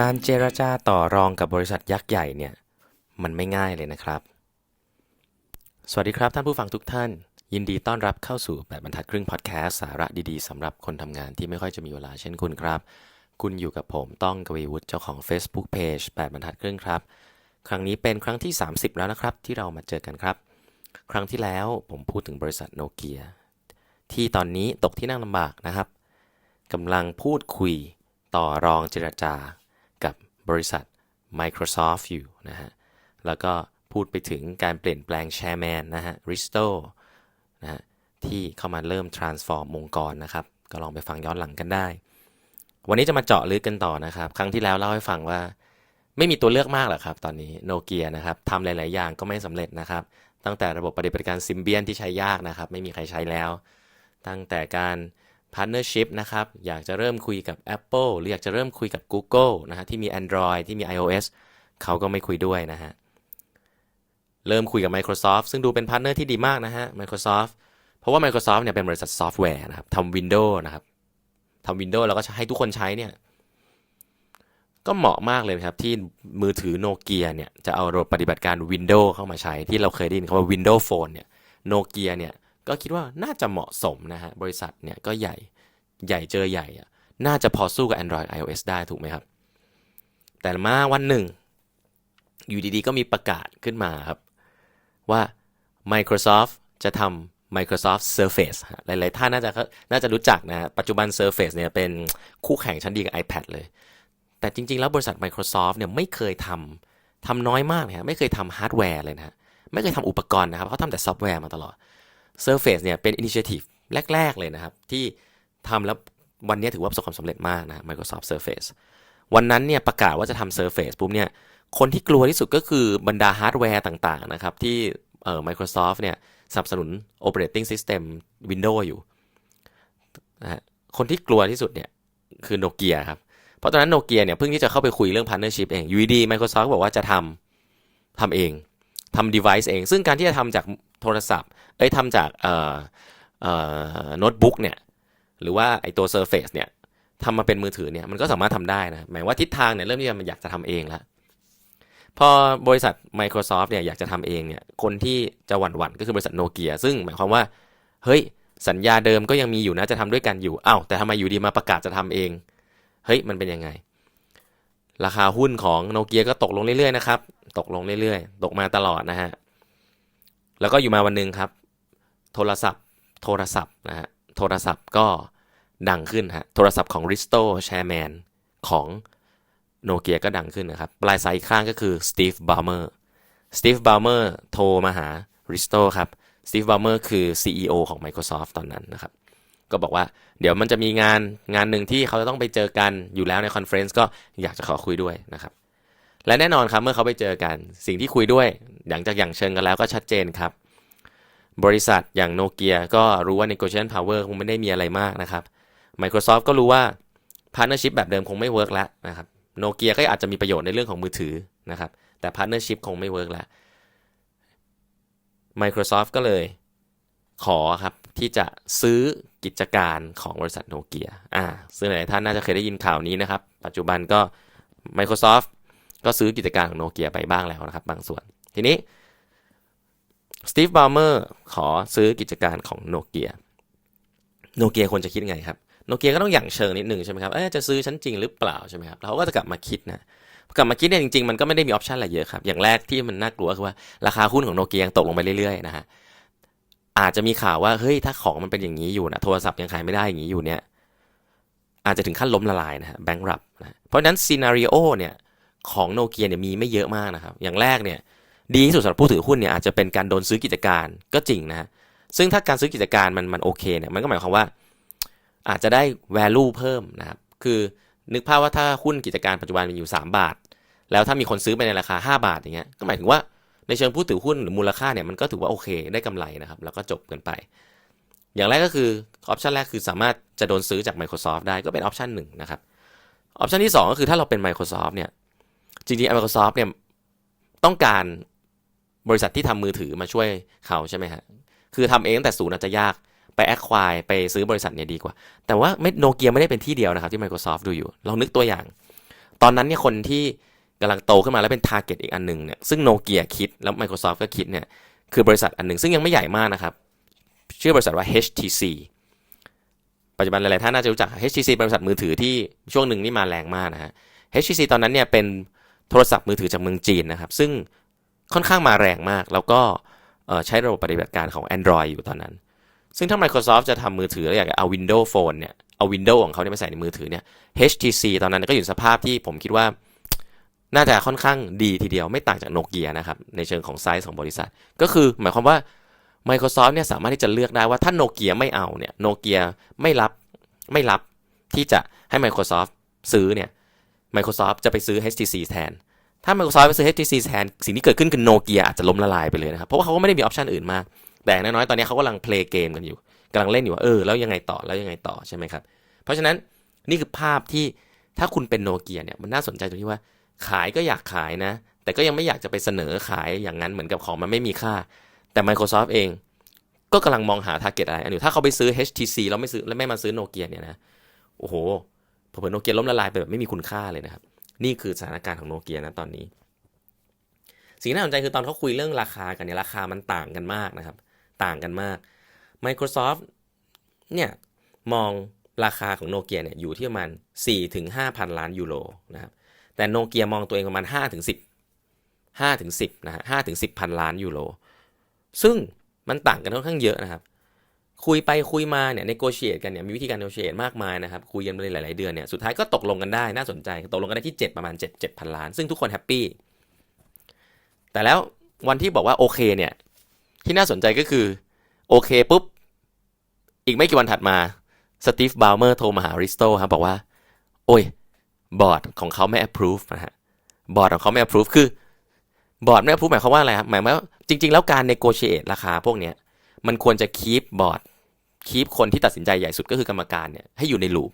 การเจรจาต่อรองกับบริษัทยักษ์ใหญ่เนี่ยมันไม่ง่ายเลยนะครับ สวัสดีครับท่านผู้ฟังทุกท่าน ยินดีต้อนรับเข้าสู่แบบบรรทัดครึ่งพอดแคสสาระดีๆสำหรับคนทำงานที่ไม่ค่อยจะมีเวลาเช่นคุณครับ คุณอยู่กับผมต้องกวีวุฒิเจ้าของ Facebook Page 8บรรทัดครึ่งครับ ครั้งนี้เป็นครั้งที่ 30 แล้วนะครับ ที่เรามาเจอกันครับ ครั้งที่แล้วผมพูดถึงบริษัทโนเกียที่ตอนนี้ตกที่นั่งลำบากนะครับกำลังพูดคุยต่อรองเจรจา บริษัท Microsoft อยู่นะฮะ แล้วก็พูดไปถึงการเปลี่ยนแปลงแชร์แมนนะฮะริสโตนะฮะที่เข้ามาเริ่ม transform องค์กรนะครับ ก็ลองไปฟังย้อนหลังกันได้ วันนี้จะมาเจาะลึกกันต่อนะครับ ครั้งที่แล้วเล่าให้ฟังว่า ไม่มีตัวเลือกมากหรอกครับ ตอนนี้โนเกียนะครับทำหลาย ๆ อย่างก็ไม่สำเร็จนะครับ ตั้งแต่ระบบปฏิบัติการซิมเบียนที่ใช้ยากนะครับ ไม่มีใครใช้แล้ว ตั้งแต่การ partnership นะครับ อยากจะเริ่มคุยกับ Apple หรืออยากจะเริ่มคุยกับ Google นะฮะที่มี Android ที่มี iOS เขาก็ไม่คุยด้วยนะฮะ เริ่มคุยกับ Microsoft ซึ่งดูเป็นพาร์ทเนอร์ที่ดีมากนะฮะ Microsoft เพราะว่า Microsoft เนี่ยเป็นบริษัทซอฟต์แวร์นะครับทำ Windows นะครับทำ Windows แล้วก็ให้ทุกคนใช้เนี่ย ก็เหมาะมากเลยครับ ที่มือถือโนเกียเนี่ย จะเอาระบบปฏิบัติการ Windows เข้ามาใช้ที่เราเคยได้ยินคำว่า Windows Phone เนี่ยโนเกียเนี่ย ก็คิดว่าน่าจะเหมาะสมนะฮะ บริษัทเนี่ยก็ใหญ่ใหญ่เจอใหญ่อะน่าจะพอสู้กับ Android iOS ได้ถูกไหมครับ แต่มาวันหนึ่ง อยู่ดีๆ ก็มีประกาศขึ้นมาครับ ว่า Microsoft จะทำ Microsoft Surface หลายๆ ท่านน่าจะน่าจะรู้จักนะฮะปัจจุบัน Surface เนี่ยเป็นคู่แข่งชั้นดีกับ iPad เลย แต่จริง ๆ แล้วบริษัท Microsoft เนี่ยไม่เคยทำทำน้อยมากนะฮะไม่เคยทำฮาร์ดแวร์เลยนะฮะไม่เคยทำอุปกรณ์นะครับเขาทำแต่ซอฟต์แวร์มาตลอด Surface เนี่ยเป็นอินิเชทีฟแรก ๆ เลยนะครับ ที่ทำแล้ววันนี้ถือว่าประสบความสำเร็จมากนะ Microsoft Surface วันนั้นเนี่ยประกาศว่าจะทำ Surface ปุ๊บเนี่ยคนที่กลัวที่สุดก็คือบรรดาฮาร์ดแวร์ต่างๆนะครับที่เอ่อ Microsoft เนี่ยสนับสนุน Operating System Windows อยู่นะคนที่กลัวที่สุดเนี่ยคือโนเกียครับ เพราะตอนนั้นโนเกียเนี่ยเพิ่งที่จะเข้าไปคุยเรื่อง partnership เองยูดีๆ Microsoft บอกว่าจะทำทำเองทำ device เอง ซึ่งการที่จะทำจาก โทรศัพท์ เอ้ยทำจากเอ่อเอ่อโน้ตบุ๊กเนี่ย หรือว่าไอตัว Surface เนี่ยทำมาเป็นมือถือเนี่ยมันก็สามารถทำได้นะ หมายว่าทิศทางเนี่ยเริ่มที่จะมันอยากจะทำเองแล้ว พอบริษัท Microsoft เนี่ยอยากจะทำเองเนี่ย คนที่จะหวั่นๆก็คือบริษัทโนเกียซึ่งหมายความว่า เฮ้ย สัญญาเดิมก็ยังมีอยู่นะจะทำด้วยกันอยู่อ้าวแต่ทำไมอยู่ดีมาประกาศจะทำเอง เฮ้ยมันเป็นยังไง ราคาหุ้นของโนเกียก็ตกลงเรื่อยๆนะครับ ตกลงเรื่อยๆ ตกมาตลอดนะฮะ แล้วก็อยู่มาวันหนึ่งครับ โทรศัพท์ โทรศัพท์นะฮะโทรศัพท์ก็ดังขึ้นฮะโทรศัพท์ของ Risto Chairman ของโนเกียก็ดังขึ้นนะครับปลายสายข้างก็คือสตีฟบา l เมอร์สตีฟบา l เมอร์โทรมาหา Risto ครับสตีฟบา l เมอร์คือ CEO ของ Microsoft ตอนนั้นนะครับ ก็บอกว่าเดี๋ยวมันจะมีงานงานหนึ่งที่เขาจะต้องไปเจอกันอยู่แล้วในคอนเฟรนซ์ก็อยากจะขอคุยด้วยนะครับ และแน่นอนครับเมื่อเขาไปเจอกัน สิ่งที่คุยด้วย หลังจากอย่างเชิงกันแล้วก็ชัดเจนครับ บริษัทอย่างโนเกียก็รู้ว่า negotiation power คงไม่ได้มีอะไรมากนะครับ Microsoft ก็รู้ว่า partnership แบบเดิมคงไม่เวิร์กแล้วนะครับโนเกียก็อาจจะมีประโยชน์ในเรื่องของมือถือนะครับ แต่ partnership คงไม่เวิร์กแล้ว Microsoft ก็เลยขอครับ ที่จะซื้อกิจการของบริษัทโนเกียอ่าซึ่งหลายท่านน่าจะเคยได้ยินข่าวนี้นะครับ ปัจจุบันก็ Microsoft ก็ซื้อกิจการของโนเกียไปบ้างแล้วนะครับ บางส่วน ทีนี้สตีฟบา l เมอร์ขอซื้อกิจการของโนเกียโนเกียควรจะคิดไงครับโนเกียก็ต้องอย่างเชิงนิดหนึ่งใช่ไหมครับเอ๊จะซื้อชั้นจริงหรือเปล่าใช่ไหมครับเราก็จะกลับมาคิดนะกลับมาคิดเนี่ยจริงๆมันก็ไม่ได้มีออปชันอะไรเยอะครับอย่างแรกที่มันน่ากลัวคือว่าราคาหุ้นของโนเกียยังตกลงไปเรื่อยๆนะฮะอาจจะมีข่าวว่าเฮ้ยถ้าของมันเป็นอย่างนี้อยู่นะโทรศัพท์ยังขายไม่ได้อย่างนี้อยู่เนี่ยอาจจะถึงขั้นล้มละลายนะฮะแบงก์รับนะเพราะฉะนั้นซีนารีโอเนี่ยของโนเกียเนี่ยมีไม่เยอะมากนะครับอย่างแรกเนี่ย ดีที่สุดสำหรับผู้ถือหุ้นเนี่ยอาจจะเป็นการโดนซื้อกิจการก็จริงนะฮะซึ่งถ้าการซื้อกิจการมันมันโอเคเนี่ยมันก็หมายความว่า อาจจะได้ value เพิ่มนะครับคือนึกภาพว่าถ้าหุ้นกิจการปัจจุบันมีอยู่ 3 บาท แล้วถ้ามีคนซื้อไปในราคา 5 บาทอย่างเงี้ยก็หมายถึงว่าในเชิงผู้ถือหุ้นหรือมูลค่าเนี่ยมันก็ถือว่าโอเคได้กำไรนะครับแล้วก็จบกันไป อย่างแรกก็คือออปชันแรกคือสามารถจะโดนซื้อจาก Microsoft ได้ก็เป็นออปชันหนึ่งนะครับออปชันที่ 2 ก็คือถ้าเราเป็น Microsoft เนี่ยจริงๆ Microsoft เนี่ยต้องการ บริษัทที่ทำมือถือมาช่วยเขาใช่ไหมฮะ คือทำเองตั้งแต่ศูนย์อาจจะยากไปแอคควายไปซื้อบริษัทเนี่ยดีกว่า แต่ว่าไม่โนเกียไม่ได้เป็นที่เดียวนะครับที่ Microsoft ดูอยู่เรานึกตัวอย่าง ตอนนั้นเนี่ยคนที่กำลังโตขึ้นมาแล้วเป็นทาร์เก็ตอีกอันหนึ่งเนี่ยซึ่งโนเกียคิดแล้ว Microsoft ก็คิดเนี่ยคือบริษัทอันหนึ่งซึ่งยังไม่ใหญ่มากนะครับ ชื่อบริษัทว่า HTC ปัจจุบันหลายๆท่านน่าจะรู้จัก HTC เป็นบริษัทมือถือที่ช่วงหนึ่งนี่มาแรงมากนะฮะ HTC ตอนนั้นเนี่ยเป็นโทรศัพท์มือถือจากเมืองจีนนะครับ ซึ่ง ค่อนข้างมาแรงมาก แล้วก็ใช้ระบบปฏิบัติการของ Android อยู่ตอนนั้น ซึ่งถ้า Microsoft จะทำมือถือแล้วอยากเอา Windows Phone เนี่ย เอา Windows ของเขาเนี่ยมาใส่ในมือถือเนี่ย HTC ตอนนั้นก็อยู่สภาพที่ผมคิดว่าน่าจะค่อนข้างดีทีเดียวไม่ต่างจากโนเกียนะครับ ในเชิงของไซส์ของบริษัท ก็คือหมายความว่า Microsoft เนี่ยสามารถที่จะเลือกได้ว่าถ้าโนเกียไม่เอาเนี่ยโนเกียไม่รับไม่รับที่จะให้ Microsoft ซื้อเนี่ย Microsoft จะไปซื้อ HTC แทน ถ้า Microsoft ไปซื้อ HTC แทนสิ่งที่เกิดขึ้นคือโนเกียอาจจะล้มละลายไปเลยนะครับ เพราะว่าเขาก็ไม่ได้มีออปชันอื่นมาก แต่น้อยๆตอนนี้เขากำลังเพลย์เกมกันอยู่กำลังเล่นอยู่ว่าเออแล้วยังไงต่อแล้วยังไงต่อใช่ไหมครับ เพราะฉะนั้นนี่คือภาพที่ถ้าคุณเป็นโนเกียเนี่ยมันน่าสนใจตรงที่ว่า ขายก็อยากขายนะ แต่ก็ยังไม่อยากจะไปเสนอขายอย่างนั้นเหมือนกับของมันไม่มีค่า แต่ Microsoft เองก็กำลังมองหาทาร์เก็ตอะไรอันอยู่ถ้าเขาไปซื้อ HTC แล้วไม่ซื้อแล้วไม่มาซื้อโนเกียเนี่ยนะโอ้โหเผื่อโนเกียล้มละลายไปแบบไม่มีคุณค่าเลยนะครับ นี่คือสถานการณ์ของโนเกียนะตอนนี้ สิ่งที่น่าสนใจคือตอนเขาคุยเรื่องราคากันเนี่ยราคามันต่างกันมากนะครับ ต่างกันมาก Microsoft เนี่ยมองราคาของโนเกียเนี่ยอยู่ที่ประมาณ 4 ถึง5พันล้านยูโรนะครับแต่โนเกียมองตัวเองประมาณ 5 ถึง 10 5 ถึง 10นะฮะ5ถึง 10 พันล้านยูโรซึ่งมันต่างกันค่อนข้างเยอะนะครับ คุยไปคุยมาเนี่ยในโกเชียตกันเนี่ยมีวิธีการโกเชียตมากมายนะครับคุยกันไปหลาย ๆ เดือนเนี่ยสุดท้ายก็ตกลงกันได้น่าสนใจตกลงกันได้ที่ 7 ประมาณ 7 7พันล้าน ซึ่งทุกคนแฮปปี้แต่แล้ววันที่บอกว่าโอเคเนี่ยที่น่าสนใจก็คือโอเคปุ๊บอีกไม่กี่วันถัดมาสตีฟบาวเมอร์โทรมาหาริสโตครับบอกว่า โอ้ยบอร์ดของเขาไม่ approve นะฮะบอร์ดของเขาไม่ approve คือบอร์ดไม่ approve หมายความว่าอะไรครับหมายว่าจริง ๆ แล้วการ negotiate ราคาพวกเนี้ยมันควรจะ keep บอร์ด keep คนที่ตัดสินใจใหญ่สุดก็คือกรรมการเนี่ยให้อยู่ในลูป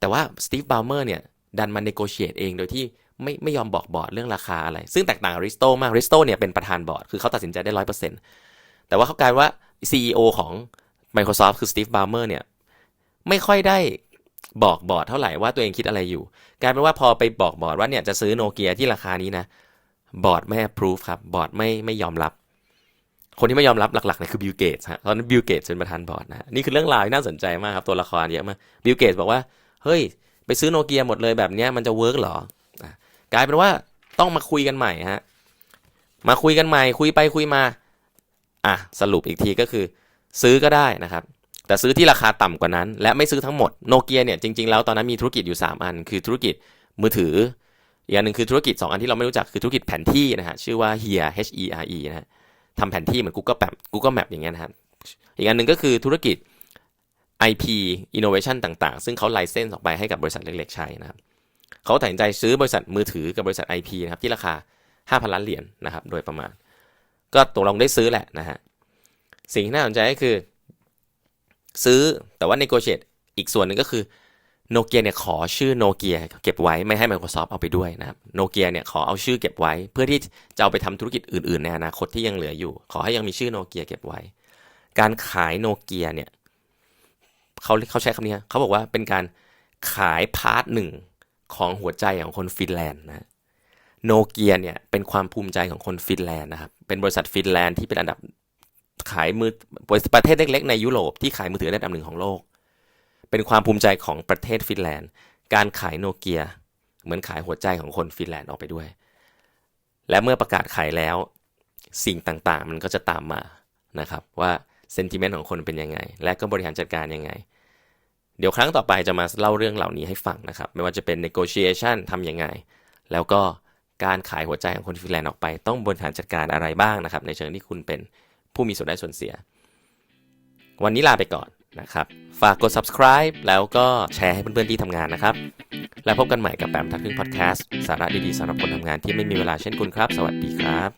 แต่ว่าสตีฟบาวเมอร์เนี่ยดันมา negotiate เองโดยที่ไม่ไม่ยอมบอกบอร์ดเรื่องราคาอะไร ซึ่งแตกต่างกับริสโตมากริสโตเนี่ยเป็นประธานบอร์ด คือเขาตัดสินใจได้ร้อยเปอร์เซ็นต์แต่ว่าเขากลายว่า CEO ของ Microsoft คือสตีฟบาวเมอร์เนี่ยไม่ค่อยได้บอกบอร์ดเท่าไหร่ว่าตัวเองคิดอะไรอยู่ กลายเป็นว่าพอไปบอกบอร์ดว่าเนี่ยจะซื้อโนเกียที่ราคานี้นะบอร์ดไม่ approve ครับบอร์ดไม่ไม่ยอมรับ คนที่ไม่ยอมรับหลักๆเนี่ยคือบิลเกตส์ฮะตอนนั้นบิลเกตส์เป็นประธานบอร์ดนะนี่คือเรื่องราวที่น่าสนใจมากครับตัวละครเยอะมากบิลเกตส์บอกว่าเฮ้ย ไปซื้อโนเกียหมดเลยแบบนี้มันจะเวิร์กหรอกลายเป็นว่าต้องมาคุยกันใหม่ฮะมาคุยกันใหม่คุยไปคุยมาอะสรุปอีกทีก็คือ ซื้อก็ได้นะครับ แต่ซื้อที่ราคาต่ำกว่านั้น และไม่ซื้อทั้งหมดโนเกียเนี่ยจริงๆแล้วตอนนั้นมีธุรกิจอยู่ 3 อัน คือธุรกิจมือถืออีกอันหนึ่งคือธุรกิจ 2 อันที่เราไม่รู้จักคือธุรกิจแผนที่นะฮะชื่อว่า Here H E R E นะฮะ ทำแผนที่เหมือน Google Map Google Map อย่างเงี้ยนะครับ อีกอันหนึ่งก็คือธุรกิจ IP Innovation ต่างๆ ซึ่งเขาไลเซนส์ออกไปให้กับบริษัทเล็กๆ ใช้นะครับเขาตัดสินใจซื้อบริษัทมือถือกับบริษัท IP นะครับที่ราคา 5,000 ล้านเหรียญนนะครับ โดยประมาณ ก็ตกลงได้ซื้อแหละนะฮะ สิ่งที่น่าสนใจก็คือ ซื้อแต่ว่า negotiate อีกส่วนหนึ่งก็คือ โนเกียเนี่ยขอชื่อโนเกียเก็บไว้ไม่ให้ Microsoft เอาไปด้วยนะครับโนเกียเนี่ยขอเอาชื่อเก็บไว้ เพื่อที่จะเอาไปทำธุรกิจอื่นๆในอนาคตที่ยังเหลืออยู่ ขอให้ยังมีชื่อโนเกียเก็บไว้ การขายโนเกียเนี่ยเขาเขาใช้คำนี้เขาบอกว่าเป็นการขายพาร์ทหนึ่งของหัวใจของคนฟินแลนด์นะโนเกียเนี่ยเป็นความภูมิใจของคนฟินแลนด์นะครับเป็นบริษัทฟินแลนด์ที่เป็นอันดับขายมือประเทศเล็กๆในยุโรปที่ขายมือถืออันดับหนึ่งของโลก เป็นความภูมิใจของประเทศฟินแลนด์ การขายโนเกีย เหมือนขายหัวใจของคนฟินแลนด์ออกไปด้วย และเมื่อประกาศขายแล้ว สิ่งต่างๆ มันก็จะตามมานะครับว่าเซนติเมนต์ของคนเป็นยังไง และก็บริหารจัดการยังไง เดี๋ยวครั้งต่อไปจะมาเล่าเรื่องเหล่านี้ให้ฟังนะครับ ไม่ว่าจะเป็น negotiation ทำยังไง แล้วก็การขายหัวใจของคนฟินแลนด์ออกไป ต้องบริหารจัดการอะไรบ้างนะครับ ในเชิงที่คุณเป็นผู้มีส่วนได้ส่วนเสีย วันนี้ลาไปก่อน นะครับ ฝากกด subscribe แล้วก็แชร์ให้เพื่อนๆที่ทำงานนะครับ แล้วพบกันใหม่กับแปมทักครึ่งพอดแคสต์สาระดีๆสำหรับคนทำงานที่ไม่มีเวลาเช่นคุณครับ สวัสดีครับ